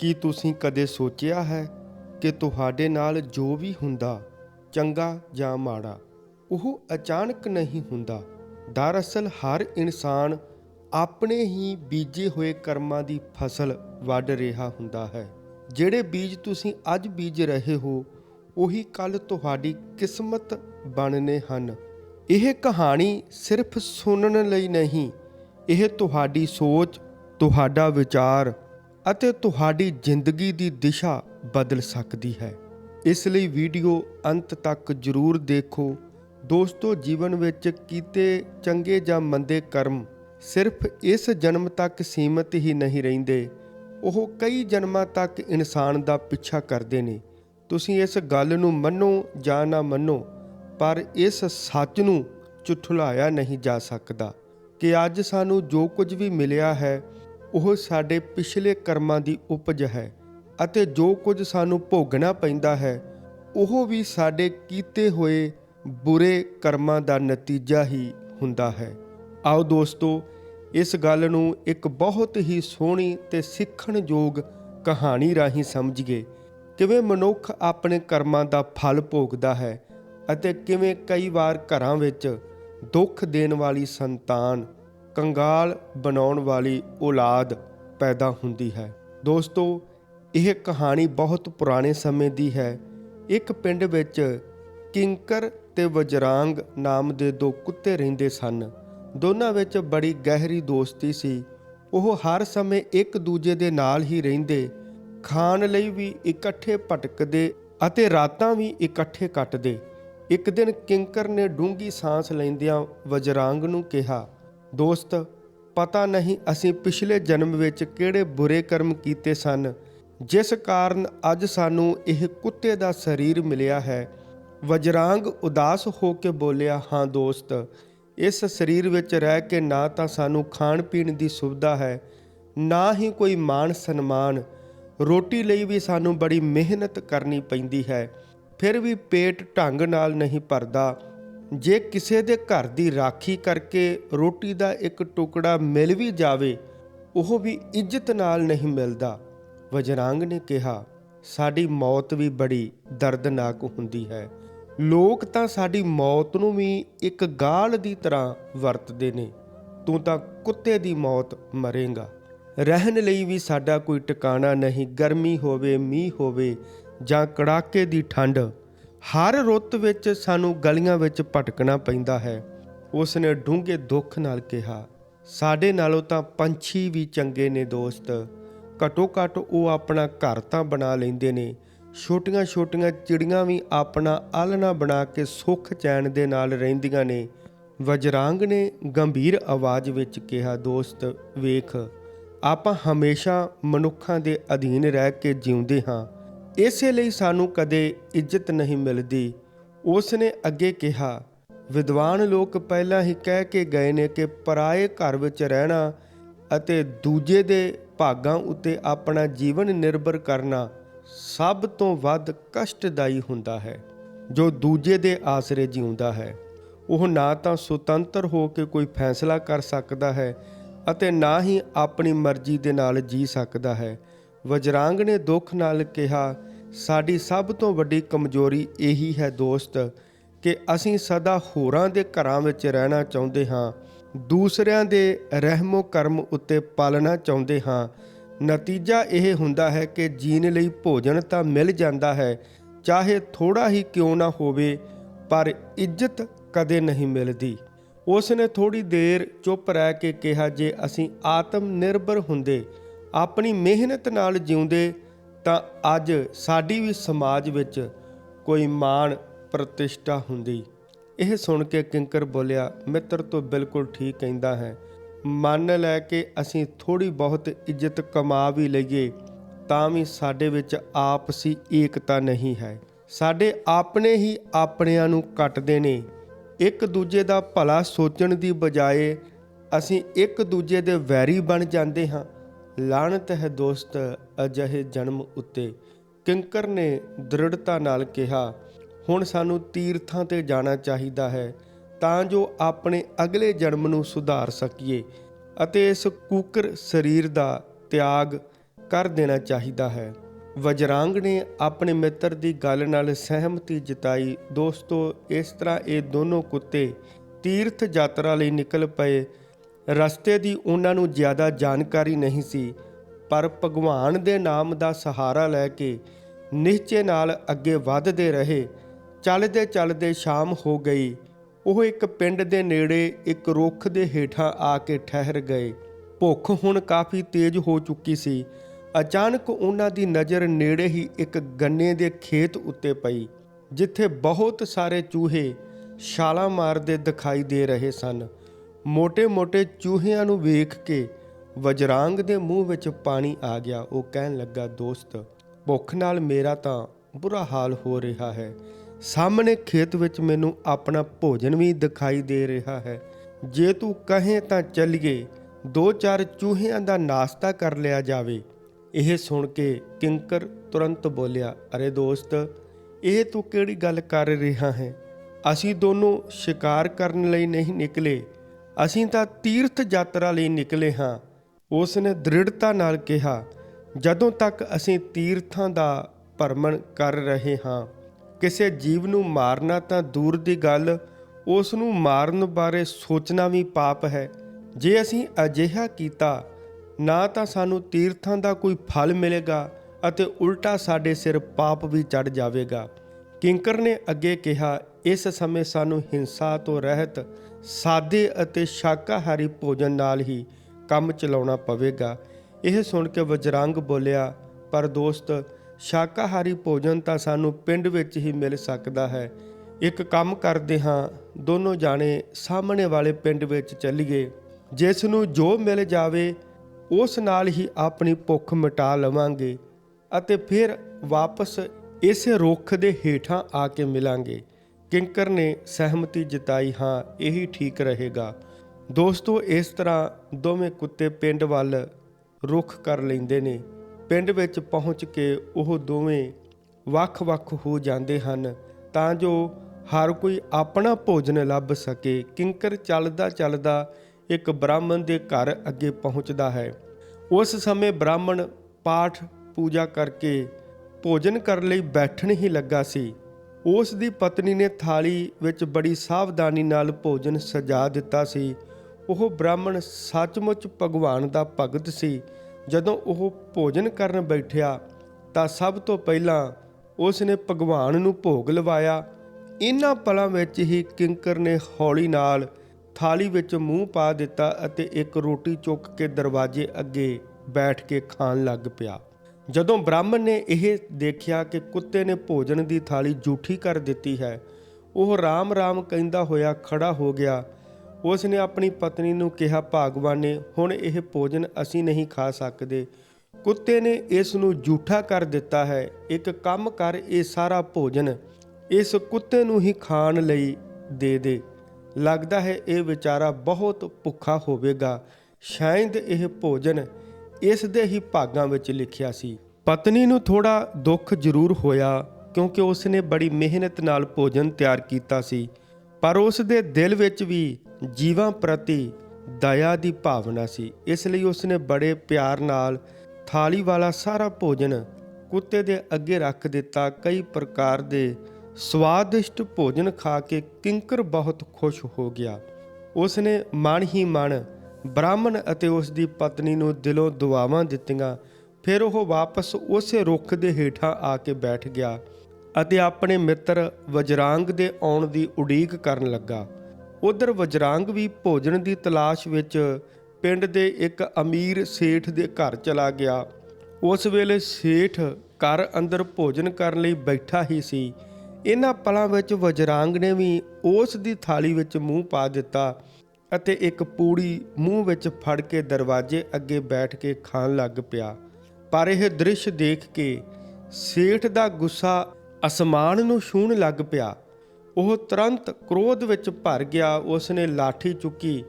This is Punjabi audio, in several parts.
ਕੀ ਤੁਸੀਂ ਕਦੇ ਸੋਚਿਆ ਹੈ ਕਿ ਤੁਹਾਡੇ ਨਾਲ ਜੋ ਵੀ ਹੁੰਦਾ, ਚੰਗਾ ਜਾਂ ਮਾੜਾ, ਉਹ ਅਚਾਨਕ ਨਹੀਂ ਹੁੰਦਾ? ਦਰਅਸਲ ਹਰ ਇਨਸਾਨ ਆਪਣੇ ਹੀ ਬੀਜੇ ਹੋਏ ਕਰਮਾਂ ਦੀ ਫਸਲ ਵੱਢ ਰਿਹਾ ਹੁੰਦਾ ਹੈ। ਜਿਹੜੇ ਬੀਜ ਤੁਸੀਂ ਅੱਜ ਬੀਜ ਰਹੇ ਹੋ, ਉਹੀ ਕੱਲ ਤੁਹਾਡੀ ਕਿਸਮਤ ਬਣਨੇ ਹਨ। ਇਹ ਕਹਾਣੀ ਸਿਰਫ ਸੁਣਨ ਲਈ ਨਹੀਂ, ਇਹ ਤੁਹਾਡੀ ਸੋਚ, ਤੁਹਾਡਾ ਵਿਚਾਰ ਅਤੇ ਤੁਹਾਡੀ ਜ਼ਿੰਦਗੀ ਦੀ ਦਿਸ਼ਾ ਬਦਲ ਸਕਦੀ ਹੈ। ਇਸ ਲਈ ਵੀਡੀਓ ਅੰਤ ਤੱਕ ਜ਼ਰੂਰ ਦੇਖੋ। ਦੋਸਤੋ, ਜੀਵਨ ਵਿੱਚ ਕੀਤੇ ਚੰਗੇ ਜਾਂ ਮੰਦੇ ਕਰਮ ਸਿਰਫ ਇਸ ਜਨਮ ਤੱਕ ਸੀਮਤ ਹੀ ਨਹੀਂ ਰਹਿੰਦੇ। ਉਹ ਕਈ ਜਨਮਾਂ ਤੱਕ ਇਨਸਾਨ ਦਾ ਪਿੱਛਾ ਕਰਦੇ ਨੇ। ਤੁਸੀਂ ਇਸ ਗੱਲ ਨੂੰ ਮੰਨੋ ਜਾਂ ਨਾ ਮੰਨੋ, ਪਰ ਇਸ ਸੱਚ ਨੂੰ ਝੁਠਲਾਇਆ ਨਹੀਂ ਜਾ ਸਕਦਾ ਕਿ ਅੱਜ ਸਾਨੂੰ ਜੋ ਕੁਝ ਵੀ ਮਿਲਿਆ ਹੈ ਉਹ ਸਾਡੇ ਪਿਛਲੇ ਕਰਮਾਂ ਦੀ ਉਪਜ ਹੈ ਅਤੇ ਜੋ ਕੁਝ ਸਾਨੂੰ ਭੋਗਣਾ ਪੈਂਦਾ ਹੈ, ਉਹ ਵੀ ਸਾਡੇ ਕੀਤੇ ਹੋਏ ਬੁਰੇ ਕਰਮਾਂ ਦਾ ਨਤੀਜਾ ਹੀ ਹੁੰਦਾ ਹੈ। ਆਓ ਦੋਸਤੋ, ਇਸ ਗੱਲ ਨੂੰ ਇੱਕ ਬਹੁਤ ਹੀ ਸੋਹਣੀ ਤੇ ਸਿੱਖਣਯੋਗ ਕਹਾਣੀ ਰਾਹੀਂ ਸਮਝੀਏ। ਕਿਵੇਂ ਮਨੁੱਖ ਆਪਣੇ ਕਰਮਾਂ ਦਾ ਫਲ ਭੋਗਦਾ ਹੈ ਅਤੇ ਕਿਵੇਂ ਕਈ ਵਾਰ ਘਰਾਂ ਵਿੱਚ ਦੁੱਖ ਦੇਣ ਵਾਲੀ ਸੰਤਾਨ ਕੰਗਾਲ ਬਣਾਉਣ ਵਾਲੀ ਔਲਾਦ ਪੈਦਾ ਹੁੰਦੀ ਹੈ। ਦੋਸਤੋ, ਇਹ ਕਹਾਣੀ ਬਹੁਤ ਪੁਰਾਣੇ ਸਮੇਂ ਦੀ ਹੈ। ਇੱਕ ਪਿੰਡ ਵਿੱਚ ਕਿੰਕਰ ਤੇ ਵਜਰਾਂਗ ਨਾਮ ਦੇ ਦੋ ਕੁੱਤੇ ਰਹਿੰਦੇ ਸਨ। ਦੋਨਾਂ ਵਿੱਚ ਬੜੀ ਗਹਿਰੀ ਦੋਸਤੀ ਸੀ। ਉਹ ਹਰ ਸਮੇਂ ਇੱਕ ਦੂਜੇ ਦੇ ਨਾਲ ਹੀ ਰਹਿੰਦੇ। ਖਾਣ ਲਈ ਵੀ ਇਕੱਠੇ ਭਟਕਦੇ ਅਤੇ ਰਾਤਾਂ ਵੀ ਇਕੱਠੇ ਕੱਟਦੇ। ਇੱਕ ਦਿਨ ਕਿੰਕਰ ਨੇ ਡੂੰਗੀ ਸਾਹ ਲੈਂਦਿਆਂ ਵਜਰਾਂਗ ਨੂੰ ਕਿਹਾ ਦੋਸਤ, ਪਤਾ ਨਹੀਂ ਅਸੀਂ ਪਿਛਲੇ ਜਨਮ ਵਿੱਚ ਕਿਹੜੇ ਬੁਰੇ ਕਰਮ ਕੀਤੇ ਸਨ, ਜਿਸ ਕਾਰਨ ਅੱਜ ਸਾਨੂੰ ਇਹ ਕੁੱਤੇ ਦਾ ਸਰੀਰ ਮਿਲਿਆ ਹੈ। ਵਜਰਾਂਗ ਉਦਾਸ ਹੋ ਕੇ ਬੋਲਿਆ, ਹਾਂ ਦੋਸਤ, ਇਸ ਸਰੀਰ ਵਿੱਚ ਰਹਿ ਕੇ ਨਾ ਤਾਂ ਸਾਨੂੰ ਖਾਣ ਪੀਣ ਦੀ ਸੁਵਿਧਾ ਹੈ, ਨਾ ਹੀ ਕੋਈ ਮਾਣ ਸਨਮਾਨ। ਰੋਟੀ ਲਈ ਵੀ ਸਾਨੂੰ ਬੜੀ ਮਿਹਨਤ ਕਰਨੀ ਪੈਂਦੀ ਹੈ, ਫਿਰ ਵੀ ਪੇਟ ਢੰਗ ਨਾਲ ਨਹੀਂ ਭਰਦਾ। ਜੇ ਕਿਸੇ ਦੇ ਘਰ ਦੀ ਰਾਖੀ ਕਰਕੇ ਰੋਟੀ ਦਾ ਇੱਕ ਟੁਕੜਾ ਮਿਲ ਵੀ ਜਾਵੇ, ਉਹ ਵੀ ਇੱਜ਼ਤ ਨਾਲ ਨਹੀਂ ਮਿਲਦਾ। ਵਜਰਾਂਗ ਨੇ ਕਿਹਾ, ਸਾਡੀ ਮੌਤ ਵੀ ਬੜੀ ਦਰਦਨਾਕ ਹੁੰਦੀ ਹੈ। ਲੋਕ ਤਾਂ ਸਾਡੀ ਮੌਤ ਨੂੰ ਵੀ ਇੱਕ ਗਾਲ ਦੀ ਤਰ੍ਹਾਂ ਵਰਤਦੇ ਨੇ। ਤੂੰ ਤਾਂ ਕੁੱਤੇ ਦੀ ਮੌਤ ਮਰੇਗਾ। ਰਹਿਣ ਲਈ ਵੀ ਸਾਡਾ ਕੋਈ ਟਿਕਾਣਾ ਨਹੀਂ, ਗਰਮੀ ਹੋਵੇ, ਮੀਂਹ ਹੋਵੇ ਜਾਂ ਕੜਾਕੇ ਦੀ ਠੰਡ। ਹਰ ਰੁੱਤ ਵਿੱਚ ਸਾਨੂੰ ਗਲੀਆਂ ਵਿੱਚ ਭਟਕਣਾ ਪੈਂਦਾ ਹੈ। ਉਸ ਨੇ ਡੂੰਘੇ ਦੁੱਖ ਨਾਲ ਕਿਹਾ, ਸਾਡੇ ਨਾਲੋਂ ਤਾਂ ਪੰਛੀ ਵੀ ਚੰਗੇ ਨੇ ਦੋਸਤ। ਘਟੋ ਘਟ ਉਹ ਆਪਣਾ ਘਰ ਤਾਂ ਬਣਾ ਲੈਂਦੇ ਨੇ। ਛੋਟੀਆਂ ਛੋਟੀਆਂ ਚਿੜੀਆਂ ਵੀ ਆਪਣਾ ਆਲਣਾ ਬਣਾ ਕੇ ਸੁੱਖ ਚੈਨ ਦੇ ਨਾਲ ਰਹਿੰਦੀਆਂ ਨੇ। ਵਜਰਾਂਗ ਨੇ ਗੰਭੀਰ ਆਵਾਜ਼ ਵਿੱਚ ਕਿਹਾ, ਦੋਸਤ, ਵੇਖ, ਆਪਾਂ ਹਮੇਸ਼ਾ ਮਨੁੱਖਾਂ ਦੇ ਅਧੀਨ ਰਹਿ ਕੇ ਜਿਉਂਦੇ ਹਾਂ। ਇਸੇ ਲਈ ਸਾਨੂੰ ਕਦੇ ਇੱਜ਼ਤ ਨਹੀਂ ਮਿਲਦੀ। ਉਸ ਨੇ ਅੱਗੇ ਕਿਹਾ, ਵਿਦਵਾਨ ਲੋਕ ਪਹਿਲਾਂ ਹੀ ਕਹਿ ਕੇ ਗਏ ਨੇ ਕਿ ਪਰਾਏ ਘਰ ਵਿੱਚ ਰਹਿਣਾ ਅਤੇ ਦੂਜੇ ਦੇ ਭਾਗਾਂ ਉੱਤੇ ਆਪਣਾ ਜੀਵਨ ਨਿਰਭਰ ਕਰਨਾ ਸਭ ਤੋਂ ਵੱਧ ਕਸ਼ਟਦਾਈ ਹੁੰਦਾ ਹੈ, ਜੋ ਦੂਜੇ ਦੇ ਆਸਰੇ ਜਿਉਂਦਾ ਹੈ। ਉਹ ਨਾ ਤਾਂ ਸੁਤੰਤਰ ਹੋ ਕੇ ਕੋਈ ਫੈਸਲਾ ਕਰ ਸਕਦਾ ਹੈ ਅਤੇ ਨਾ ਹੀ ਆਪਣੀ ਮਰਜ਼ੀ ਦੇ ਨਾਲ ਜੀ ਸਕਦਾ ਹੈ। ਵਜਰਾਂਗ ਨੇ ਦੁੱਖ ਨਾਲ ਕਿਹਾ, ਸਾਡੀ ਸਭ ਤੋਂ ਵੱਡੀ ਕਮਜ਼ੋਰੀ ਇਹੀ ਹੈ ਦੋਸਤ ਕਿ ਅਸੀਂ ਸਦਾ ਹੋਰਾਂ ਦੇ ਘਰਾਂ ਵਿੱਚ ਰਹਿਣਾ ਚਾਹੁੰਦੇ ਹਾਂ, ਦੂਸਰਿਆਂ ਦੇ ਰਹਿਮੋ ਕਰਮ ਉੱਤੇ ਪਾਲਣਾ ਚਾਹੁੰਦੇ ਹਾਂ। ਨਤੀਜਾ ਇਹ ਹੁੰਦਾ ਹੈ ਕਿ ਜੀਣ ਲਈ ਭੋਜਨ ਤਾਂ ਮਿਲ ਜਾਂਦਾ ਹੈ, ਚਾਹੇ ਥੋੜਾ ਹੀ ਕਿਉਂ ਨਾ ਹੋਵੇ, ਪਰ ਇੱਜ਼ਤ ਕਦੇ ਨਹੀਂ ਮਿਲਦੀ। ਉਸ ਨੇ ਥੋੜੀ ਦੇਰ ਚੁੱਪ ਰਹਿ ਕੇ ਕਿਹਾ, ਜੇ ਅਸੀਂ ਆਤਮ ਨਿਰਭਰ ਹੁੰਦੇ ਆਪਣੀ ਮਿਹਨਤ ਨਾਲ ਜਿਉਂਦੇ ਤਾਂ ਅੱਜ ਸਾਡੀ ਵੀ ਸਮਾਜ ਵਿੱਚ ਕੋਈ ਮਾਣ ਪ੍ਰਤਿਸ਼ਠਾ ਹੁੰਦੀ। ਇਹ ਸੁਣ ਕੇ ਕਿੰਕਰ ਬੋਲਿਆ, ਮਿੱਤਰ ਤੋਂ ਬਿਲਕੁਲ ਠੀਕ ਕਹਿੰਦਾ ਹੈ। ਮੰਨ ਲੈ ਕੇ ਅਸੀਂ ਥੋੜੀ ਬਹੁਤ ਇੱਜ਼ਤ ਕਮਾ ਵੀ ਲਈਏ, ਤਾਂ ਵੀ ਸਾਡੇ ਵਿੱਚ ਆਪਸੀ ਏਕਤਾ ਨਹੀਂ ਹੈ। ਸਾਡੇ ਆਪਣੇ ਹੀ ਆਪਣਿਆਂ ਨੂੰ ਕੱਟਦੇ ਨੇ। ਇੱਕ ਦੂਜੇ ਦਾ ਭਲਾ ਸੋਚਣ ਦੀ ਬਜਾਏ ਅਸੀਂ ਇੱਕ ਦੂਜੇ ਦੇ ਵੈਰੀ ਬਣ ਜਾਂਦੇ ਹਾਂ। ਲਾਣਤ ਹੈ ਦੋਸਤ ਅਜਿਹੇ ਜਨਮ ਉੱਤੇ। ਕਿੰਕਰ ਨੇ ਦ੍ਰਿੜਤਾ ਨਾਲ ਕਿਹਾ, ਹੁਣ ਸਾਨੂੰ ਤੀਰਥਾਂ ਤੇ ਜਾਣਾ ਚਾਹੀਦਾ ਹੈ, ਤਾਂ ਜੋ ਆਪਣੇ ਅਗਲੇ ਜਨਮ ਨੂੰ ਸੁਧਾਰ ਸਕੀਏ ਅਤੇ ਇਸ ਕੂਕਰ ਸਰੀਰ ਦਾ ਤਿਆਗ ਕਰ ਦੇਣਾ ਚਾਹੀਦਾ ਹੈ। ਵਜਰਾਂਗ ਨੇ ਆਪਣੇ ਮਿੱਤਰ ਦੀ ਗੱਲ ਨਾਲ ਸਹਿਮਤੀ ਜਤਾਈ। ਦੋਸਤੋ, ਇਸ ਤਰ੍ਹਾਂ ਇਹ ਦੋਨੋਂ ਕੁੱਤੇ ਤੀਰਥ ਯਾਤਰਾ ਲਈ ਨਿਕਲ ਪਏ ਰਸਤੇ ਦੀ ਉਹਨਾਂ ਨੂੰ ਜ਼ਿਆਦਾ ਜਾਣਕਾਰੀ ਨਹੀਂ ਸੀ, ਪਰ ਭਗਵਾਨ ਦੇ ਨਾਮ ਦਾ ਸਹਾਰਾ ਲੈ ਕੇ ਨਿਸ਼ਚੇ ਨਾਲ ਅੱਗੇ ਵਧਦੇ ਰਹੇ। ਚੱਲਦੇ ਚੱਲਦੇ ਸ਼ਾਮ ਹੋ ਗਈ। ਉਹ ਇੱਕ ਪਿੰਡ ਦੇ ਨੇੜੇ ਇੱਕ ਰੁੱਖ ਦੇ ਹੇਠਾਂ ਆ ਕੇ ਠਹਿਰ ਗਏ। ਭੁੱਖ ਹੁਣ ਕਾਫੀ ਤੇਜ਼ ਹੋ ਚੁੱਕੀ ਸੀ। ਅਚਾਨਕ ਉਹਨਾਂ ਦੀ ਨਜ਼ਰ ਨੇੜੇ ਹੀ ਇੱਕ ਗੰਨੇ ਦੇ ਖੇਤ ਉੱਤੇ ਪਈ, ਜਿੱਥੇ ਬਹੁਤ ਸਾਰੇ ਚੂਹੇ ਛਾਲਾਂ ਮਾਰਦੇ ਦਿਖਾਈ ਦੇ ਰਹੇ ਸਨ। ਮੋٹے-ਮੋٹے ਚੂਹਿਆਂ ਨੂੰ ਵੇਖ ਕੇ ਵਜਰਾਂਗ ਦੇ ਮੂੰਹ ਵਿੱਚ ਪਾਣੀ ਆ ਗਿਆ। ਉਹ ਕਹਿਣ ਲੱਗਾ, ਦੋਸਤ, ਭੁੱਖ ਨਾਲ ਮੇਰਾ ਤਾਂ ਬੁਰਾ ਹਾਲ ਹੋ ਰਿਹਾ ਹੈ। ਸਾਹਮਣੇ ਖੇਤ ਵਿੱਚ ਮੈਨੂੰ ਆਪਣਾ ਭੋਜਨ ਵੀ ਦਿਖਾਈ ਦੇ ਰਿਹਾ ਹੈ। ਜੇ ਤੂੰ ਕਹੇ ਤਾਂ ਚੱਲੀਏ। ਦੋ ਚਾਰ ਚੂਹਿਆਂ ਦਾ ਨਾਸ਼ਤਾ ਕਰ ਲਿਆ ਜਾਵੇ। ਇਹ ਸੁਣ ਕੇ ਕਿੰਕਰ ਤੁਰੰਤ ਬੋਲਿਆ, ਅਰੇ ਦੋਸਤ, ਇਹ ਤੂੰ ਕਿਹੜੀ ਗੱਲ ਕਰ ਰਿਹਾ ਹੈ? ਅਸੀਂ ਦੋਨੋਂ ਸ਼ਿਕਾਰ ਕਰਨ ਲਈ ਨਹੀਂ ਨਿਕਲੇ। ਅਸੀਂ ਤਾਂ ਤੀਰਥ ਯਾਤਰਾ ਲਈ ਨਿਕਲੇ ਹਾਂ। ਉਸ ਨੇ ਦ੍ਰਿੜਤਾ ਨਾਲ ਕਿਹਾ, ਜਦੋਂ ਤੱਕ ਅਸੀਂ ਤੀਰਥਾਂ ਦਾ ਭਰਮਣ ਕਰ ਰਹੇ ਹਾਂ, ਕਿਸੇ ਜੀਵ ਨੂੰ ਮਾਰਨਾ ਤਾਂ ਦੂਰ ਦੀ ਗੱਲ ਉਸ ਨੂੰ ਮਾਰਨ ਬਾਰੇ ਸੋਚਣਾ ਵੀ ਪਾਪ ਹੈ। ਜੇ ਅਸੀਂ ਅਜਿਹਾ ਕੀਤਾ, ਨਾ ਤਾਂ ਸਾਨੂੰ ਤੀਰਥਾਂ ਦਾ ਕੋਈ ਫਲ ਮਿਲੇਗਾ ਅਤੇ ਉਲਟਾ ਸਾਡੇ ਸਿਰ ਪਾਪ ਵੀ ਚੜ ਜਾਵੇਗਾ। ਕਿੰਕਰ ਨੇ ਅੱਗੇ ਕਿਹਾ, ਇਸ ਸਮੇਂ ਸਾਨੂੰ ਹਿੰਸਾ ਤੋਂ ਰਹਿਤ ਸਾਦੇ ਅਤੇ ਸ਼ਾਕਾਹਾਰੀ ਭੋਜਨ ਨਾਲ ਹੀ ਕੰਮ ਚਲਾਉਣਾ ਪਵੇਗਾ। ਇਹ ਸੁਣ ਕੇ ਵਜਰੰਗ ਬੋਲਿਆ, ਪਰ ਦੋਸਤ, ਸ਼ਾਕਾਹਾਰੀ ਭੋਜਨ ਤਾਂ ਸਾਨੂੰ ਪਿੰਡ ਵਿੱਚ ਹੀ ਮਿਲ ਸਕਦਾ ਹੈ। ਇੱਕ ਕੰਮ ਕਰਦੇ ਹਾਂ, ਦੋਨੋਂ ਜਾਣੇ ਸਾਹਮਣੇ ਵਾਲੇ ਪਿੰਡ ਵਿੱਚ ਚੱਲੀਏ। ਜਿਸ ਨੂੰ ਜੋ ਮਿਲ ਜਾਵੇ, ਉਸ ਨਾਲ ਹੀ ਆਪਣੀ ਭੁੱਖ ਮਿਟਾ ਲਵਾਂਗੇ ਅਤੇ ਫਿਰ ਵਾਪਸ ਇਸੇ ਰੁੱਖ ਦੇ ਹੇਠਾਂ ਆ ਕੇ ਮਿਲਾਂਗੇ। ਕਿੰਕਰ ਨੇ ਸਹਿਮਤੀ ਜਤਾਈ, ਹਾਂ, ਇਹੀ ਠੀਕ ਰਹੇਗਾ। ਦੋਸਤੋ, ਇਸ ਤਰ੍ਹਾਂ ਦੋਵੇਂ ਕੁੱਤੇ ਪਿੰਡ ਵੱਲ ਰੁੱਖ ਕਰ ਲੈਂਦੇ ਨੇ। ਪਿੰਡ ਵਿੱਚ ਪਹੁੰਚ ਕੇ ਉਹ ਦੋਵੇਂ ਵੱਖ-ਵੱਖ ਹੋ ਜਾਂਦੇ ਹਨ, ਤਾਂ ਜੋ ਹਰ ਕੋਈ ਆਪਣਾ ਭੋਜਨ ਲੱਭ ਸਕੇ। ਕਿੰਕਰ ਚੱਲਦਾ ਚੱਲਦਾ ਇੱਕ ਬ੍ਰਾਹਮਣ ਦੇ ਘਰ ਅੱਗੇ ਪਹੁੰਚਦਾ ਹੈ। ਉਸ ਸਮੇਂ ਬ੍ਰਾਹਮਣ ਪਾਠ ਪੂਜਾ ਕਰਕੇ ਭੋਜਨ ਕਰਨ ਲਈ ਬੈਠਣ ਹੀ ਲੱਗਾ ਸੀ। ਉਸ ਦੀ ਪਤਨੀ ਨੇ ਥਾਲੀ ਵਿੱਚ ਬੜੀ ਸਾਵਧਾਨੀ ਨਾਲ ਭੋਜਨ ਸਜਾ ਦਿੱਤਾ ਸੀ। ਉਹ ਬ੍ਰਾਹਮਣ ਸੱਚਮੁੱਚ ਭਗਵਾਨ ਦਾ ਭਗਤ ਸੀ। ਜਦੋਂ ਉਹ ਭੋਜਨ ਕਰਨ ਬੈਠਿਆ ਤਾਂ ਸਭ ਤੋਂ ਪਹਿਲਾਂ ਉਸ ਨੇ ਭਗਵਾਨ ਨੂੰ ਭੋਗ ਲਵਾਇਆ। ਇਹਨਾਂ ਪਲਾਂ ਵਿੱਚ ਹੀ ਕਿੰਕਰ ਨੇ ਹੌਲੀ ਨਾਲ ਥਾਲੀ ਵਿੱਚ ਮੂੰਹ ਪਾ ਦਿੱਤਾ ਅਤੇ ਇੱਕ ਰੋਟੀ ਚੁੱਕ ਕੇ ਦਰਵਾਜ਼ੇ ਅੱਗੇ ਬੈਠ ਕੇ ਖਾਣ ਲੱਗ ਪਿਆ। ਜਦੋਂ ਬ੍ਰਾਹਮਣ ਨੇ ਇਹ ਦੇਖਿਆ ਕਿ ਕੁੱਤੇ ਨੇ ਭੋਜਨ ਦੀ ਥਾਲੀ ਜੂਠੀ ਕਰ ਦਿੱਤੀ ਹੈ, ਉਹ ਰਾਮ-ਰਾਮ ਕਹਿੰਦਾ ਹੋਇਆ ਖੜਾ ਹੋ ਗਿਆ। ਉਸ ਨੇ ਆਪਣੀ ਪਤਨੀ ਨੂੰ ਕਿਹਾ, ਭਾਗਵਾਨ ਨੇ ਹੁਣ ਇਹ ਭੋਜਨ ਅਸੀਂ ਨਹੀਂ ਖਾ ਸਕਦੇ। ਕੁੱਤੇ ਨੇ ਇਸ ਨੂੰ ਝੂਠਾ ਕਰ ਦਿੱਤਾ ਹੈ। ਇੱਕ ਕੰਮ ਕਰ, ਇਹ ਸਾਰਾ ਭੋਜਨ ਇਸ ਕੁੱਤੇ ਨੂੰ ਹੀ ਖਾਣ ਲਈ ਦੇ ਦੇ। ਲੱਗਦਾ ਹੈ ਇਹ ਵਿਚਾਰਾ ਬਹੁਤ ਭੁੱਖਾ ਹੋਵੇਗਾ। ਸ਼ਾਇਦ ਇਹ ਭੋਜਨ ਇਸ ਦੇ ਹੀ ਭਾਗਾਂ ਵਿੱਚ ਲਿਖਿਆ ਸੀ, ਪਤਨੀ ਨੂੰ ਥੋੜਾ ਦੁੱਖ ਜ਼ਰੂਰ ਹੋਇਆ ਕਿਉਂਕਿ ਉਸ ਨੇ ਬੜੀ ਮਿਹਨਤ ਨਾਲ ਭੋਜਨ ਤਿਆਰ ਕੀਤਾ ਸੀ, ਪਰ ਉਸ ਦੇ ਦਿਲ ਵਿੱਚ ਵੀ ਜੀਵਾਂ ਪ੍ਰਤੀ ਦਇਆ ਦੀ ਭਾਵਨਾ ਸੀ, ਇਸ ਲਈ ਉਸ ਨੇ ਬੜੇ ਪਿਆਰ ਨਾਲ ਥਾਲੀ ਵਾਲਾ ਸਾਰਾ ਭੋਜਨ ਕੁੱਤੇ ਦੇ ਅੱਗੇ ਰੱਖ ਦਿੱਤਾ, ਕਈ ਪ੍ਰਕਾਰ ਦੇ ਸਵਾਦਿਸ਼ਟ ਭੋਜਨ ਖਾ ਕੇ ਕਿੰਕਰ ਬਹੁਤ ਖੁਸ਼ ਹੋ ਗਿਆ। ਉਸ ਨੇ ਮਨ ਹੀ ਮਨ ਬ੍ਰਾਹਮਣ ਅਤੇ ਉਸ ਦੀ ਪਤਨੀ ਨੂੰ ਦਿਲੋਂ ਦੁਆਵਾਂ ਦਿੱਤੀਆਂ। ਫਿਰ ਉਹ ਵਾਪਸ ਉਸੇ ਰੁੱਖ ਦੇ ਹੇਠਾਂ ਆ ਕੇ ਬੈਠ ਗਿਆ ਅਤੇ ਆਪਣੇ ਮਿੱਤਰ ਵਜਰਾਂਗ ਦੇ ਆਉਣ ਦੀ ਉਡੀਕ ਕਰਨ ਲੱਗਾ। ਉਧਰ ਵਜਰਾਂਗ ਵੀ ਭੋਜਨ ਦੀ ਤਲਾਸ਼ ਵਿੱਚ ਪਿੰਡ ਦੇ ਇੱਕ ਅਮੀਰ ਸੇਠ ਦੇ ਘਰ ਚਲਾ ਗਿਆ। ਉਸ ਵੇਲੇ ਸੇਠ ਘਰ ਅੰਦਰ ਭੋਜਨ ਕਰਨ ਲਈ ਬੈਠਾ ਹੀ ਸੀ। ਇਹਨਾਂ ਪਲਾਂ ਵਿੱਚ ਵਜਰਾਂਗ ਨੇ ਵੀ ਉਸ ਦੀ ਥਾਲੀ ਵਿੱਚ ਮੂੰਹ ਪਾ ਦਿੱਤਾ ਅਤੇ ਇੱਕ ਪੂੜੀ ਮੂੰਹ ਵਿੱਚ ਫੜ ਕੇ ਦਰਵਾਜ਼ੇ ਅੱਗੇ ਬੈਠ ਕੇ ਖਾਣ ਲੱਗ ਪਿਆ। ਪਰ ਇਹ ਦ੍ਰਿਸ਼ ਦੇਖ ਕੇ ਸੇਠ ਦਾ ਗੁੱਸਾ ਅਸਮਾਨ ਨੂੰ ਛੂਹਣ ਲੱਗ ਪਿਆ। ਉਹ ਤੁਰੰਤ ਕ੍ਰੋਧ ਵਿੱਚ ਭਰ ਗਿਆ ਉਸ ਨੇ ਲਾਠੀ ਚੁੱਕੀ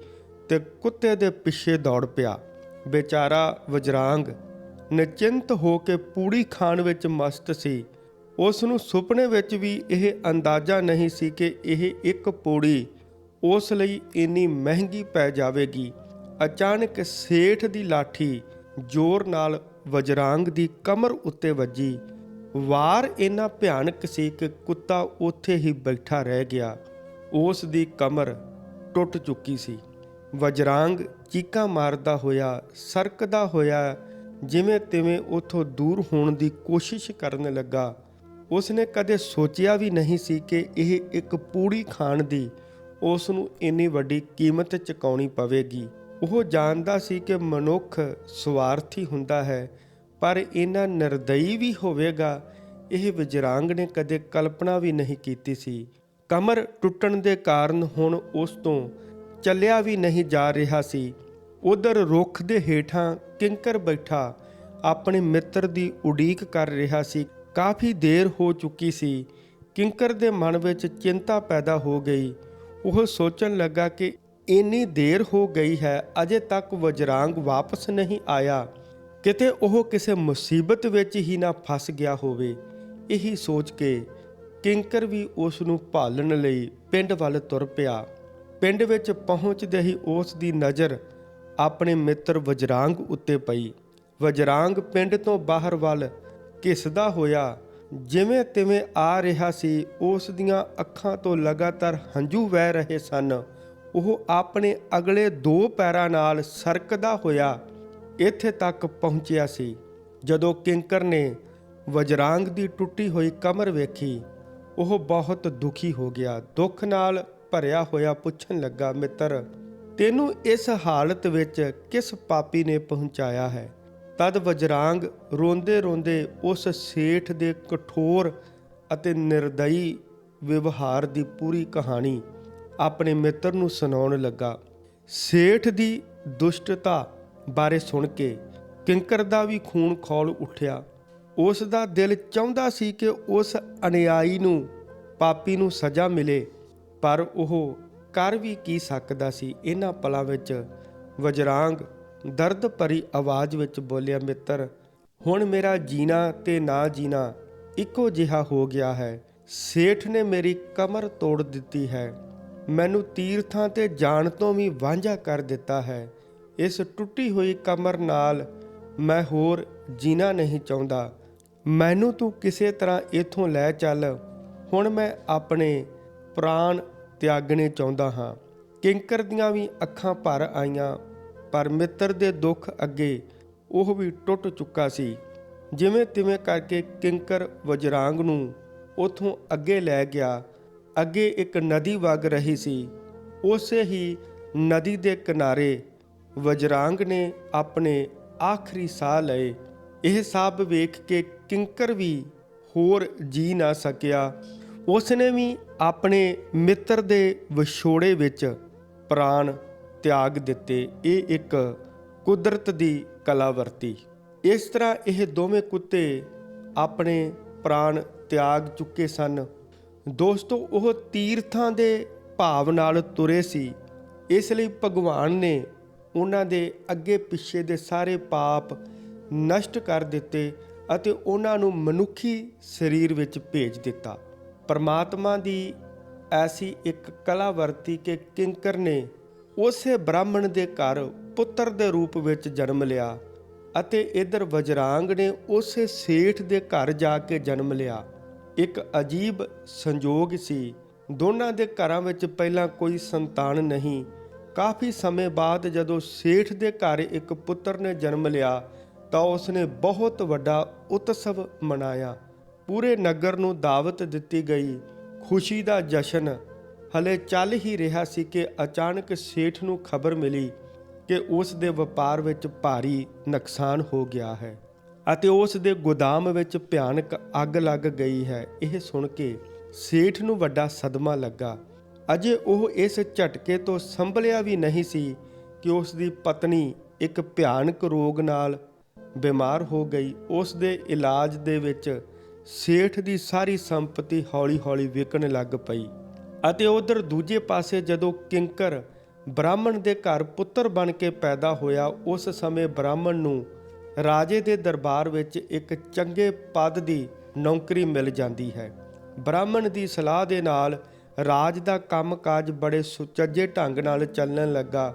ਤੇ ਕੁੱਤੇ ਦੇ ਪਿੱਛੇ ਦੌੜ ਪਿਆ। ਵਿਚਾਰਾ ਵਜਰਾਂਗ, ਨਿਚਿੰਤ ਹੋ ਕੇ ਪੂੜੀ ਖਾਣ ਵਿੱਚ ਮਸਤ ਸੀ। ਉਸ ਨੂੰ ਸੁਪਨੇ ਵਿੱਚ ਵੀ ਇਹ ਅੰਦਾਜ਼ਾ ਨਹੀਂ ਸੀ ਕਿ ਇਹ ਇੱਕ ਪੂੜੀ ਉਸ ਲਈ ਇੰਨੀ ਮਹਿੰਗੀ ਪੈ ਜਾਵੇਗੀ। ਅਚਾਨਕ ਸੇਠ ਦੀ ਲਾਠੀ ਜ਼ੋਰ ਨਾਲ ਵਜਰਾਂਗ ਦੀ ਕਮਰ ਉੱਤੇ ਵੱਜੀ। ਵਾਰ ਇੰਨਾ ਭਿਆਨਕ ਸੀ ਕਿ ਕੁੱਤਾ ਉੱਥੇ ਹੀ ਬੈਠਾ ਰਹਿ ਗਿਆ। ਉਸ ਦੀ ਕਮਰ ਟੁੱਟ ਚੁੱਕੀ ਸੀ। ਵਜਰਾਂਗ ਚੀਕਾਂ ਮਾਰਦਾ ਹੋਇਆ, ਸਰਕਦਾ ਹੋਇਆ ਜਿਵੇਂ ਤਿਵੇਂ ਉਥੋਂ ਦੂਰ ਹੋਣ ਦੀ ਕੋਸ਼ਿਸ਼ ਕਰਨ ਲੱਗਾ। ਉਸਨੇ ਕਦੇ ਸੋਚਿਆ ਵੀ ਨਹੀਂ ਸੀ ਕਿ ਇਹ ਇੱਕ ਪੂੜੀ ਖਾਣ ਦੀ ਉਸ ਨੂੰ ਇੰਨੀ ਵੱਡੀ ਕੀਮਤ ਚੁਕਾਉਣੀ ਪਵੇਗੀ। ਉਹ ਜਾਣਦਾ ਸੀ ਕਿ ਮਨੁੱਖ ਸਵਾਰਥੀ ਹੁੰਦਾ ਹੈ, ਪਰ ਇਹਨਾਂ ਨਿਰਦਈ ਵੀ ਹੋਵੇਗਾ, ਇਹ ਵਿਜਰਾਂਗ ਨੇ ਕਦੇ ਕਲਪਨਾ ਵੀ ਨਹੀਂ ਕੀਤੀ ਸੀ। ਕਮਰ ਟੁੱਟਣ ਦੇ ਕਾਰਨ ਹੁਣ ਉਸ ਤੋਂ ਚੱਲਿਆ ਵੀ ਨਹੀਂ ਜਾ ਰਿਹਾ ਸੀ। ਉਧਰ ਰੁੱਖ ਦੇ ਹੇਠਾਂ ਕਿੰਕਰ ਬੈਠਾ, ਆਪਣੇ ਮਿੱਤਰ ਦੀ ਉਡੀਕ ਕਰ ਰਿਹਾ ਸੀ। ਕਾਫੀ ਦੇਰ ਹੋ ਚੁੱਕੀ ਸੀ। ਕਿੰਕਰ ਦੇ ਮਨ ਵਿੱਚ ਚਿੰਤਾ ਪੈਦਾ ਹੋ ਗਈ। ਉਹ ਸੋਚਣ ਲੱਗਾ ਕਿ ਇੰਨੀ ਦੇਰ ਹੋ ਗਈ ਹੈ, ਅਜੇ ਤੱਕ ਵਜਰਾਂਗ ਵਾਪਸ ਨਹੀਂ ਆਇਆ। ਕਿਤੇ ਉਹ ਕਿਸੇ ਮੁਸੀਬਤ ਵਿੱਚ ਹੀ ਨਾ ਫਸ ਗਿਆ ਹੋਵੇ, ਇਹੀ ਸੋਚ ਕੇ ਕਿੰਕਰ ਵੀ ਉਸ ਨੂੰ ਭਾਲਣ ਲਈ ਪਿੰਡ ਵੱਲ ਤੁਰ ਪਿਆ। ਪਿੰਡ ਵਿੱਚ ਪਹੁੰਚਦੇ ਹੀ ਉਸ ਦੀ ਨਜ਼ਰ ਆਪਣੇ ਮਿੱਤਰ ਵਜਰਾਂਗ ਉੱਤੇ ਪਈ। ਵਜਰਾਂਗ ਪਿੰਡ ਤੋਂ ਬਾਹਰ ਵੱਲ ਘਿਸਦਾ ਹੋਇਆ ਜਿਵੇਂ ਤਿਵੇਂ ਆ ਰਿਹਾ ਸੀ, ਉਸ ਦੀਆਂ ਅੱਖਾਂ ਤੋਂ ਲਗਾਤਾਰ ਹੰਝੂ ਵਹਿ ਰਹੇ ਸਨ। ਉਹ ਆਪਣੇ ਅਗਲੇ ਦੋ ਪੈਰਾਂ ਨਾਲ ਸਰਕਦਾ ਹੋਇਆ ਇੱਥੇ ਤੱਕ ਪਹੁੰਚਿਆ ਸੀ, ਜਦੋਂ ਕਿੰਕਰ ਨੇ ਵਜਰਾਂਗ ਦੀ ਟੁੱਟੀ ਹੋਈ ਕਮਰ ਵੇਖੀ। ਉਹ ਬਹੁਤ ਦੁਖੀ ਹੋ ਗਿਆ, ਦੁੱਖ ਨਾਲ ਭਰਿਆ ਹੋਇਆ ਪੁੱਛਣ ਲੱਗਾ, ਮਿੱਤਰ, ਤੈਨੂੰ ਇਸ ਹਾਲਤ ਵਿੱਚ ਕਿਸ ਪਾਪੀ ਨੇ ਪਹੁੰਚਾਇਆ ਹੈ? ਤਦ ਵਜਰਾਂਗ ਰੋਂਦੇ ਰੋਂਦੇ ਉਸ ਸੇਠ ਦੇ ਕਠੋਰ ਅਤੇ ਨਿਰਦਈ ਵਿਵਹਾਰ ਦੀ ਪੂਰੀ ਕਹਾਣੀ ਆਪਣੇ ਮਿੱਤਰ ਨੂੰ ਸੁਣਾਉਣ ਲੱਗਾ। ਸੇਠ ਦੀ ਦੁਸ਼ਟਤਾ ਬਾਰੇ ਸੁਣ ਕੇ ਕਿੰਕਰ ਦਾ ਵੀ ਖੂਨ ਖੌਲ ਉੱਠਿਆ। ਉਸ ਦਾ ਦਿਲ ਚਾਹੁੰਦਾ ਸੀ ਕਿ ਉਸ ਅਨਿਆਈ ਨੂੰ, ਪਾਪੀ ਨੂੰ ਸਜ਼ਾ ਮਿਲੇ, ਪਰ ਉਹ ਕਰ ਵੀ ਕੀ ਸਕਦਾ ਸੀ। ਇਹਨਾਂ ਪਲਾਂ ਵਿੱਚ ਵਜਰਾਂਗ ਦਰਦ ਭਰੀ ਆਵਾਜ਼ ਵਿੱਚ ਬੋਲਿਆ, ਮਿੱਤਰ, ਹੁਣ ਮੇਰਾ ਜੀਣਾ ਤੇ ਨਾ ਜੀਣਾ ਇੱਕੋ ਜਿਹਾ ਹੋ ਗਿਆ ਹੈ। ਸੇਠ ਨੇ ਮੇਰੀ ਕਮਰ ਤੋੜ ਦਿੱਤੀ ਹੈ। ਮੈਨੂੰ ਤੀਰਥਾਂ ਤੇ ਜਾਣ ਤੋਂ ਵੀ ਵਾਂਝਾ ਕਰ ਦਿੱਤਾ ਹੈ। ਇਸ ਟੁੱਟੀ ਹੋਈ ਕਮਰ ਨਾਲ ਮੈਂ ਹੋਰ ਜੀਣਾ ਨਹੀਂ ਚਾਹੁੰਦਾ। ਮੈਨੂੰ ਤੂੰ ਕਿਸੇ ਤਰ੍ਹਾਂ ਇੱਥੋਂ ਲੈ ਚੱਲ। ਹੁਣ ਮੈਂ ਆਪਣੇ ਪ੍ਰਾਣ ਤਿਆਗਣੇ ਚਾਹੁੰਦਾ ਹਾਂ। ਕਿੰਕਰ ਦੀਆਂ ਵੀ ਅੱਖਾਂ ਭਰ ਆਈਆਂ। ਪਰ ਮਿੱਤਰ ਦੇ ਦੁੱਖ ਅੱਗੇ ਉਹ ਵੀ ਟੁੱਟ ਚੁੱਕਾ ਸੀ। ਜਿਵੇਂ ਤਿਵੇਂ ਕਰਕੇ ਕਿੰਕਰ ਵਜਰਾਂਗ ਨੂੰ ਉਥੋਂ ਅੱਗੇ ਲੈ ਗਿਆ। ਅੱਗੇ ਇੱਕ ਨਦੀ ਵਗ ਰਹੀ ਸੀ। ਉਸੇ ਹੀ ਨਦੀ ਦੇ ਕਿਨਾਰੇ ਵਜਰਾਂਗ ਨੇ ਆਪਣੇ ਆਖਰੀ ਸਾਹ ਲਏ। ਇਹ ਸਭ ਵੇਖ ਕੇ ਕਿੰਕਰ ਵੀ ਹੋਰ ਜੀ ਨਾ ਸਕਿਆ। ਉਸ ਨੇ ਵੀ ਆਪਣੇ ਮਿੱਤਰ ਦੇ ਵਿਛੋੜੇ ਵਿੱਚ ਪ੍ਰਾਣ ਤਿਆਗ ਦਿੱਤੇ। ਇਹ ਇੱਕ ਕੁਦਰਤ ਦੀ ਕਲਾ ਵਰਤੀ। ਇਸ ਤਰ੍ਹਾਂ ਇਹ ਦੋਵੇਂ ਕੁੱਤੇ ਆਪਣੇ ਪ੍ਰਾਣ ਤਿਆਗ ਚੁੱਕੇ ਸਨ। ਦੋਸਤੋ, ਉਹ ਤੀਰਥਾਂ ਦੇ ਭਾਵ ਨਾਲ ਤੁਰੇ ਸੀ। ਇਸ ਲਈ ਭਗਵਾਨ ਨੇ ਉਹਨਾਂ ਦੇ ਅੱਗੇ ਪਿੱਛੇ ਦੇ ਸਾਰੇ ਪਾਪ ਨਸ਼ਟ ਕਰ ਦਿੱਤੇ ਅਤੇ ਉਹਨਾਂ ਨੂੰ ਮਨੁੱਖੀ ਸਰੀਰ ਵਿੱਚ ਭੇਜ ਦਿੱਤਾ। ਪਰਮਾਤਮਾ ਦੀ ਐਸੀ ਇੱਕ ਕਲਾ ਵਰਤੀ ਕਿ ਕਿੰਕਰ ਨੇ ਉਸੇ ਬ੍ਰਾਹਮਣ ਦੇ ਘਰ ਪੁੱਤਰ ਦੇ ਰੂਪ ਵਿੱਚ ਜਨਮ ਲਿਆ ਅਤੇ ਇਧਰ ਵਜਰਾਂਗ ਨੇ ਉਸੇ ਸੇਠ ਦੇ ਘਰ ਜਾ ਕੇ ਜਨਮ ਲਿਆ। ਇੱਕ ਅਜੀਬ ਸੰਜੋਗ ਸੀ। ਦੋਨਾਂ ਦੇ ਘਰਾਂ ਵਿੱਚ ਪਹਿਲਾਂ ਕੋਈ ਸੰਤਾਨ ਨਹੀਂ। ਕਾਫੀ ਸਮੇਂ ਬਾਅਦ ਜਦੋਂ ਸੇਠ ਦੇ ਘਰ ਇੱਕ ਪੁੱਤਰ ਨੇ ਜਨਮ ਲਿਆ ਤਾਂ ਉਸਨੇ ਬਹੁਤ ਵੱਡਾ ਉਤਸਵ ਮਨਾਇਆ। ਪੂਰੇ ਨਗਰ ਨੂੰ ਦਾਵਤ ਦਿੱਤੀ ਗਈ। ਖੁਸ਼ੀ ਦਾ ਜਸ਼ਨ ਹਲੇ ਚੱਲ ਹੀ ਰਿਹਾ ਸੀ ਕਿ ਅਚਾਨਕ ਸੇਠ ਨੂੰ ਖਬਰ ਮਿਲੀ ਕਿ ਉਸ ਦੇ ਵਪਾਰ ਵਿੱਚ ਭਾਰੀ ਨੁਕਸਾਨ ਹੋ ਗਿਆ ਹੈ ਅਤੇ ਉਸ ਦੇ ਗੋਦਾਮ ਵਿੱਚ ਭਿਆਨਕ ਅੱਗ ਲੱਗ ਗਈ ਹੈ। ਇਹ ਸੁਣ ਕੇ ਸੇਠ ਨੂੰ ਵੱਡਾ ਸਦਮਾ ਲੱਗਾ। ਅਜੇ ਉਹ ਇਸ ਝਟਕੇ ਤੋਂ ਸੰਭਲਿਆ ਵੀ ਨਹੀਂ ਸੀ ਕਿ ਉਸ ਦੀ ਪਤਨੀ ਇੱਕ ਭਿਆਨਕ ਰੋਗ ਨਾਲ ਬਿਮਾਰ ਹੋ ਗਈ। ਉਸ ਦੇ ਇਲਾਜ ਦੇ ਵਿੱਚ ਸੇਠ ਦੀ ਸਾਰੀ ਸੰਪਤੀ ਹੌਲੀ-ਹੌਲੀ ਵਿਕਣ ਲੱਗ ਪਈ। ਅਤੇ ਉਧਰ ਦੂਜੇ ਪਾਸੇ ਜਦੋਂ ਕਿੰਕਰ ਬ੍ਰਾਹਮਣ ਦੇ ਘਰ ਪੁੱਤਰ ਬਣ ਕੇ ਪੈਦਾ ਹੋਇਆ, ਉਸ ਸਮੇਂ ਬ੍ਰਾਹਮਣ ਨੂੰ ਰਾਜੇ ਦੇ ਦਰਬਾਰ ਵਿੱਚ ਇੱਕ ਚੰਗੇ ਪਦ ਦੀ ਨੌਕਰੀ ਮਿਲ ਜਾਂਦੀ ਹੈ। ਬ੍ਰਾਹਮਣ ਦੀ ਸਲਾਹ ਦੇ ਨਾਲ ਰਾਜ ਦਾ ਕੰਮਕਾਜ ਬੜੇ ਸੁਚੱਜੇ ਢੰਗ ਨਾਲ ਚੱਲਣ ਲੱਗਾ।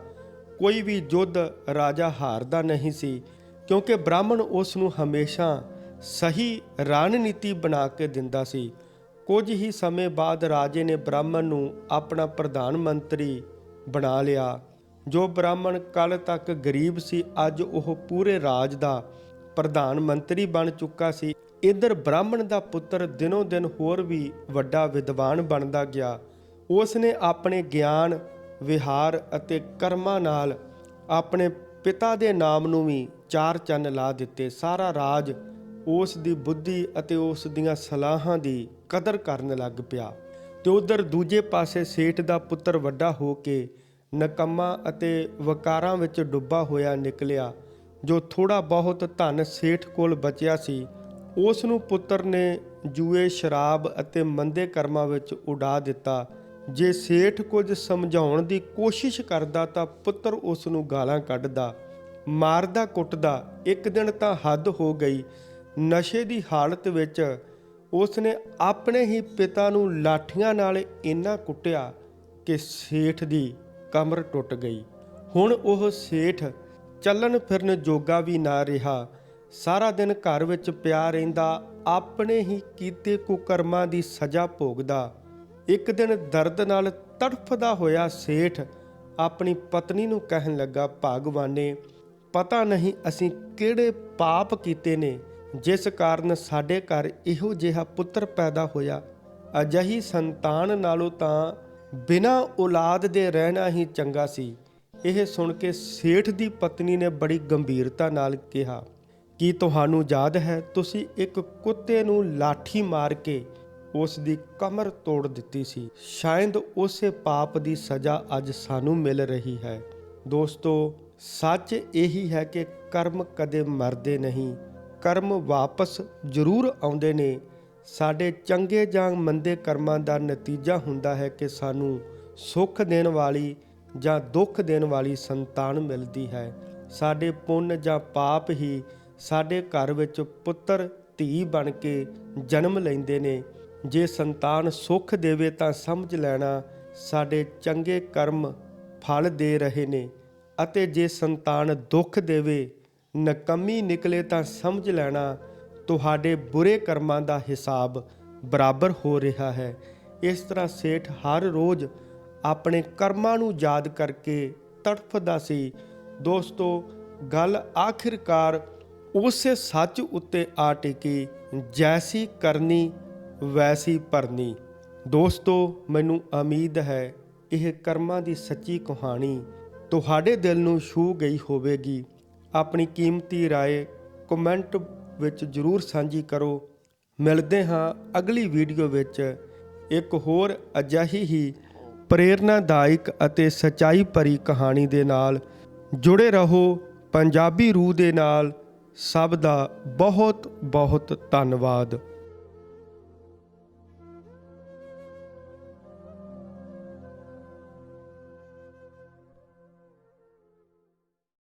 ਕੋਈ ਵੀ ਯੁੱਧ ਰਾਜਾ ਹਾਰਦਾ ਨਹੀਂ ਸੀ, ਕਿਉਂਕਿ ਬ੍ਰਾਹਮਣ ਉਸ ਨੂੰ ਹਮੇਸ਼ਾ ਸਹੀ ਰਣਨੀਤੀ ਬਣਾ ਕੇ ਦਿੰਦਾ ਸੀ। ਕੁਝ ਹੀ ਸਮੇਂ ਬਾਅਦ ਰਾਜੇ ਨੇ ਬ੍ਰਾਹਮਣ ਨੂੰ ਆਪਣਾ ਪ੍ਰਧਾਨ ਮੰਤਰੀ ਬਣਾ ਲਿਆ। ਜੋ ਬ੍ਰਾਹਮਣ ਕੱਲ ਤੱਕ ਗਰੀਬ ਸੀ, ਅੱਜ ਉਹ ਪੂਰੇ ਰਾਜ ਦਾ ਪ੍ਰਧਾਨ ਮੰਤਰੀ ਬਣ ਚੁੱਕਾ ਸੀ। ਇਧਰ ਬ੍ਰਾਹਮਣ ਦਾ ਪੁੱਤਰ ਦਿਨੋ ਦਿਨ ਹੋਰ ਵੀ ਵੱਡਾ ਵਿਦਵਾਨ ਬਣਦਾ ਗਿਆ। ਉਸ ਨੇ ਆਪਣੇ ਗਿਆਨ, ਵਿਹਾਰ ਅਤੇ ਕਰਮਾਂ ਨਾਲ ਆਪਣੇ ਪਿਤਾ ਦੇ ਨਾਮ ਨੂੰ ਵੀ ਚਾਰ ਚੰਨ ਲਾ ਦਿੱਤੇ। ਸਾਰਾ ਰਾਜ ਉਸ ਦੀ ਬੁੱਧੀ ਅਤੇ ਉਸ ਦੀਆਂ ਸਲਾਹਾਂ ਦੀ ਕਦਰ ਕਰਨ ਲੱਗ ਪਿਆ ਤੇ ਉਧਰ ਦੂਜੇ ਪਾਸੇ ਸੇਠ ਦਾ ਪੁੱਤਰ ਵੱਡਾ ਹੋ ਕੇ ਨਕੰਮਾ ਅਤੇ ਵਕਾਰਾਂ ਵਿੱਚ ਡੁੱਬਾ ਹੋਇਆ ਨਿਕਲਿਆ, ਜੋ ਥੋੜਾ ਬਹੁਤ ਧਨ ਸੇਠ ਕੋਲ ਬਚਿਆ ਸੀ। ਉਸ ਨੂੰ ਪੁੱਤਰ ਨੇ ਜੂਏ ਸ਼ਰਾਬ ਅਤੇ ਮੰਦੇ ਕਰਮਾਂ ਵਿੱਚ ਉਡਾ ਦਿੱਤਾ। ਜੇ ਸੇਠ ਕੁਝ ਸਮਝਾਉਣ ਦੀ ਕੋਸ਼ਿਸ਼ ਕਰਦਾ ਤਾਂ ਪੁੱਤਰ ਉਸ ਨੂੰ ਗਾਲਾਂ ਕੱਢਦਾ। ਮਾਰਦਾ ਕੁੱਟਦਾ। ਇੱਕ ਦਿਨ ਤਾਂ ਹੱਦ ਹੋ ਗਈ ਨਸ਼ੇ ਦੀ ਹਾਲਤ ਵਿੱਚ ਉਸ ਨੇ ਆਪਣੇ ਹੀ ਪਿਤਾ ਨੂੰ ਲਾਠੀਆਂ ਨਾਲ ਇੰਨਾ ਕੁੱਟਿਆ ਕਿ ਸੇਠ ਦੀ ਕਮਰ ਟੁੱਟ ਗਈ। ਹੁਣ ਉਹ ਸੇਠ ਚੱਲਣ ਫਿਰਨ ਜੋਗਾ ਵੀ ਨਾ ਰਿਹਾ। ਸਾਰਾ ਦਿਨ ਘਰ ਵਿੱਚ ਪਿਆ ਰਹਿੰਦਾ, ਆਪਣੇ ਹੀ ਕੀਤੇ ਕੁਕਰਮਾਂ ਦੀ ਸਜ਼ਾ ਭੋਗਦਾ। ਇੱਕ ਦਿਨ ਦਰਦ ਨਾਲ ਤੜਫਦਾ ਹੋਇਆ ਸੇਠ ਆਪਣੀ ਪਤਨੀ ਨੂੰ ਕਹਿਣ ਲੱਗਾ, ਭਗਵਾਨੇ, ਪਤਾ ਨਹੀਂ ਅਸੀਂ ਕਿਹੜੇ ਪਾਪ ਕੀਤੇ ਨੇ। ਜਿਸ ਕਾਰਨ ਸਾਡੇ ਘਰ ਇਹੋ ਜਿਹਾ ਪੁੱਤਰ ਪੈਦਾ ਹੋਇਆ। ਅਜਹੀ ਸੰਤਾਨ ਨਾਲੋਂ ਤਾਂ ਬਿਨਾਂ ਔਲਾਦ ਦੇ ਰਹਿਣਾ ਹੀ ਚੰਗਾ ਸੀ। ਇਹ ਸੁਣ ਕੇ ਸੇਠ ਦੀ ਪਤਨੀ ਨੇ ਬੜੀ ਗੰਭੀਰਤਾ ਨਾਲ ਕਿਹਾ, ਕੀ ਤੁਹਾਨੂੰ ਯਾਦ ਹੈ, ਤੁਸੀਂ ਇੱਕ ਕੁੱਤੇ ਨੂੰ ਲਾਠੀ ਮਾਰ ਕੇ ਉਸ ਦੀ ਕਮਰ ਤੋੜ ਦਿੱਤੀ ਸੀ। ਸ਼ਾਇਦ ਉਸੇ ਪਾਪ ਦੀ ਸਜ਼ਾ ਅੱਜ ਸਾਨੂੰ ਮਿਲ ਰਹੀ ਹੈ। ਦੋਸਤੋ, ਸੱਚ ਇਹੀ ਹੈ ਕਿ ਕਰਮ ਕਦੇ ਮਰਦੇ ਨਹੀਂ। ਕਰਮ ਵਾਪਸ ਜ਼ਰੂਰ ਆਉਂਦੇ ਨੇ। ਸਾਡੇ ਚੰਗੇ ਜਾਂ ਮੰਦੇ ਕਰਮਾਂ ਦਾ ਨਤੀਜਾ ਹੁੰਦਾ ਹੈ ਕਿ ਸਾਨੂੰ ਸੁੱਖ ਦੇਣ ਵਾਲੀ ਜਾਂ ਦੁੱਖ ਦੇਣ ਵਾਲੀ ਸੰਤਾਨ ਮਿਲਦੀ ਹੈ। ਸਾਡੇ ਪੁੰਨ ਜਾਂ ਪਾਪ ਹੀ ਸਾਡੇ ਘਰ ਵਿੱਚ ਪੁੱਤਰ, ਧੀ ਬਣ ਕੇ ਜਨਮ ਲੈਂਦੇ ਨੇ। ਜੇ ਸੰਤਾਨ ਸੁੱਖ ਦੇਵੇ ਤਾਂ ਸਮਝ ਲੈਣਾ ਸਾਡੇ ਚੰਗੇ ਕਰਮ ਫਲ ਦੇ ਰਹੇ ਨੇ ਅਤੇ ਜੇ ਸੰਤਾਨ ਦੁੱਖ ਦੇਵੇ ਨਕਮੀ ਨਿਕਲੇ ਤਾਂ ਸਮਝ ਲੈਣਾ, ਤੁਹਾਡੇ ਬੁਰੇ ਕਰਮਾਂ ਦਾ ਹਿਸਾਬ ਬਰਾਬਰ ਹੋ ਰਿਹਾ ਹੈ। ਇਸ ਤਰ੍ਹਾਂ ਸੇਠ ਹਰ ਰੋਜ਼ ਆਪਣੇ ਕਰਮਾਂ ਨੂੰ ਯਾਦ ਕਰਕੇ ਤੜਫਦਾ ਸੀ। ਦੋਸਤੋ, ਗੱਲ ਆਖਿਰਕਾਰ ਉਸੇ ਸੱਚ ਉੱਤੇ ਆ ਟਿਕੀ, ਜੈਸੀ ਕਰਨੀ, ਵੈਸੀ ਭਰਨੀ। ਦੋਸਤੋ, ਮੈਨੂੰ ਉਮੀਦ ਹੈ ਇਹ ਕਰਮਾਂ ਦੀ ਸੱਚੀ ਕਹਾਣੀ ਤੁਹਾਡੇ ਦਿਲ ਨੂੰ ਛੂ ਗਈ ਹੋਵੇਗੀ। ਆਪਣੀ ਕੀਮਤੀ رائے ਕਮੈਂਟ ਵਿੱਚ ਜਰੂਰ ਸਾਂਝੀ ਕਰੋ ਮਿਲਦੇ ਹਾਂ ਅਗਲੀ ਵੀਡੀਓ ਵਿੱਚ ਇੱਕ ਹੋਰ ਅਜਿਹੀ ਹੀ ਪ੍ਰੇਰਨਾਦਾਇਕ ਅਤੇ ਸਚਾਈ ਭਰੀ ਕਹਾਣੀ ਦੇ ਨਾਲ ਜੁੜੇ ਰਹੋ ਪੰਜਾਬੀ ਰੂਹ ਦੇ ਨਾਲ ਸਭ ਦਾ ਬਹੁਤ ਬਹੁਤ ਧੰਨਵਾਦ